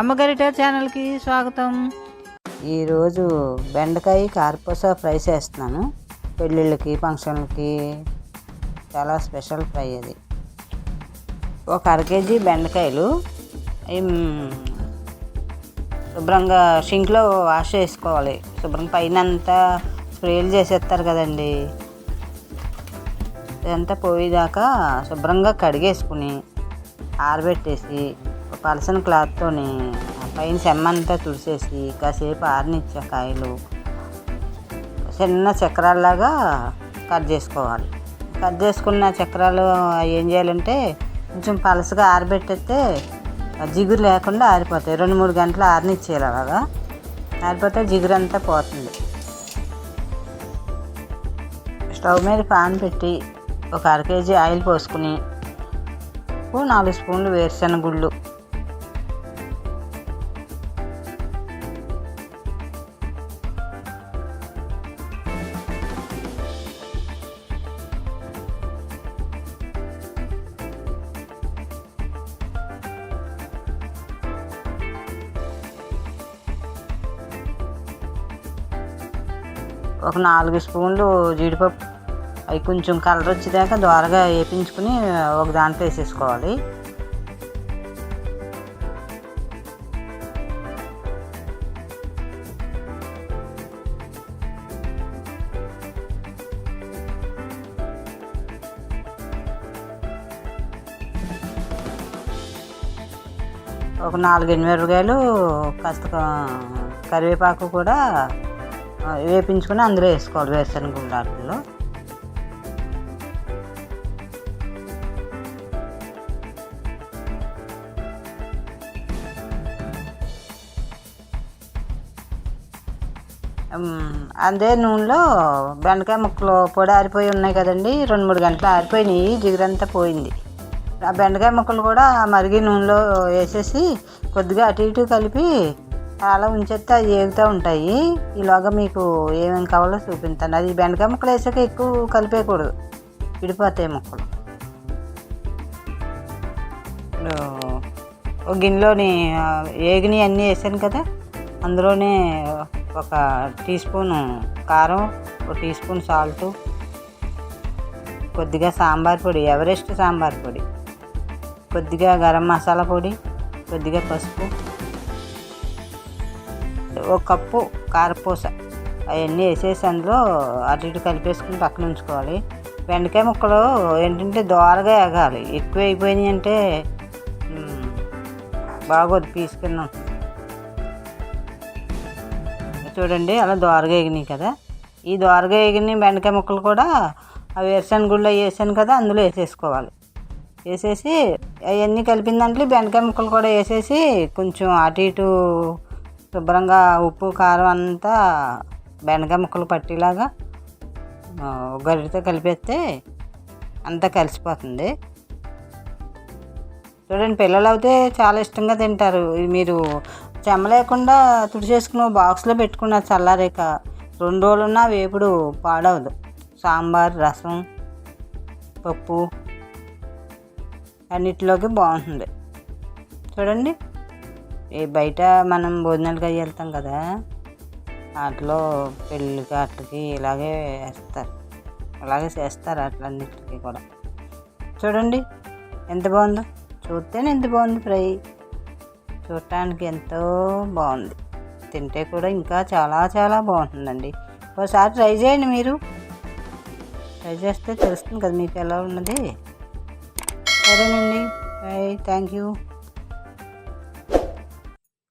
అమ్మగారిట ఛానల్కి స్వాగతం. ఈరోజు బెండకాయ కార్పూస ఫ్రై చేస్తున్నాను. పెళ్ళిళ్ళకి ఫంక్షన్లకి చాలా స్పెషల్ ఫ్రై అది. ఒక అర కేజీ బెండకాయలు. శుభ్రంగా షింక్లో వాష్ చేసుకోవాలి. శుభ్రంగా పైన అంతా స్ప్రేలు చేసేస్తారు కదండి. ఇదంతా పోయేదాకా శుభ్రంగా కడిగేసుకుని ఆరబెట్టేసి పలసని క్లాత్తోని పైన సెమ్మంతా తుడిచేసి కాసేపు ఆరనిచ్చే కాయలు చిన్న చక్రాల్లాగా కట్ చేసుకోవాలి. కట్ చేసుకున్న చక్రాలు ఏం చేయాలంటే కొంచెం పలసగా ఆరబెట్టేస్తే జిగురు లేకుండా ఆరిపోతాయి. రెండు మూడు గంటలు ఆరనిచ్చేయాలి అలాగా. ఆరిపోతే జిగురు అంతా పోతుంది. స్టవ్ మీద పాన్ పెట్టి ఒక అర కేజీ ఆయిల్ పోసుకుని నాలుగు స్పూన్లు వేరుశనగుళ్ళు ఒక నాలుగు స్పూన్లు జీడిపప్పు. అవి కొంచెం కలర్ వచ్చేదాకా దోరగా వేపించుకుని ఒక దాంట్లో వేసేసుకోవాలి. ఒక నాలుగు ఎనిమిరపకాయలు కాస్త కరివేపాకు కూడా వేపించుకుని అందులో వేసుకోవాలి వేరుశనగ గుండాట్లో అదే నూనెలో బెండకాయ ముక్కలు పొడి ఆరిపోయి ఉన్నాయి కదండి రెండు మూడు గంటలు ఆరిపోయినాయి జిగురంతా పోయింది. ఆ బెండకాయ ముక్కలు కూడా మరిగి నూనెలో వేసేసి కొద్దిగా అటు ఇటు కలిపి అలా ఉంచేస్తే అవి ఏగుతూ ఉంటాయి. ఈలోగా మీకు ఏమేమి కావాలో చూపిస్తాను. అది బెండకాయ ముక్కలు వేసాక ఎక్కువ కలిపేయకూడదు. విడిపోతాయి ముక్కలు. ఇప్పుడు ఒక గిన్నెలోని ఏగిని అన్నీ వేసాను కదా. అందులోనే ఒక టీ స్పూన్ కారం ఒక టీ స్పూన్ సాల్ట్ కొద్దిగా సాంబార్ పొడి ఎవరెస్ట్ సాంబార్ పొడి కొద్దిగా గరం మసాలా పొడి కొద్దిగా పసుపు ఒక కప్పు కారపూస. అవన్నీ వేసేసి అందులో అటు ఇటు కలిపేసుకుని పక్కన ఉంచుకోవాలి. బెండకాయ ముక్కలు ఏంటంటే దోరగా ఎగాలి ఎక్కువ అయిపోయినాయి అంటే బాగోదు పీస్ కింద చూడండి అలా దోరగా ఎగినాయి కదా. ఈ దోరగా ఎగిన బెండకాయ ముక్కలు కూడా ఆ వేరుశనగ గుళ్ళు వేసాను కదా అందులో వేసేసుకోవాలి. వేసేసి అవన్నీ కలిపిన దాంట్లో బెండకాయ ముక్కలు కూడా వేసేసి కొంచెం అటు ఇటు శుభ్రంగా ఉప్పు కారం అంతా బెండకాయ ముక్కలు పట్టేలాగా ఆ, గరిటతో కలిపేస్తే అంతా కలిసిపోతుంది. చూడండి పిల్లలు అయితే చాలా ఇష్టంగా తింటారు. మీరు చెమ్మ లేకుండా తుడిచేసుకుని బాక్స్లో పెట్టుకున్న చల్లారేక రెండు రోజులున్నా వేపుడు పాడవదు. సాంబార్ రసం పప్పు అన్నిటిలోకి బాగుంటుంది. చూడండి. ఈ బయట మనం భోజనాలకి అవి వెళ్తాం కదా వాటిలో పెళ్ళికి వాటికి ఇలాగే వేస్తారు. అలాగే చేస్తారు అట్లన్నిటికీ కూడా. చూడండి ఎంత బాగుందో. చూస్తేనే ఎంత బాగుంది ఫ్రై. చూడటానికి ఎంతో బాగుంది. తింటే కూడా ఇంకా చాలా చాలా బాగుంటుందండి. ఒకసారి ట్రై చేయండి మీరు. ట్రై చేస్తే తెలుస్తుంది కదా మీకు ఎలా ఉన్నది. సరేనండి. బాయ్. Thank you.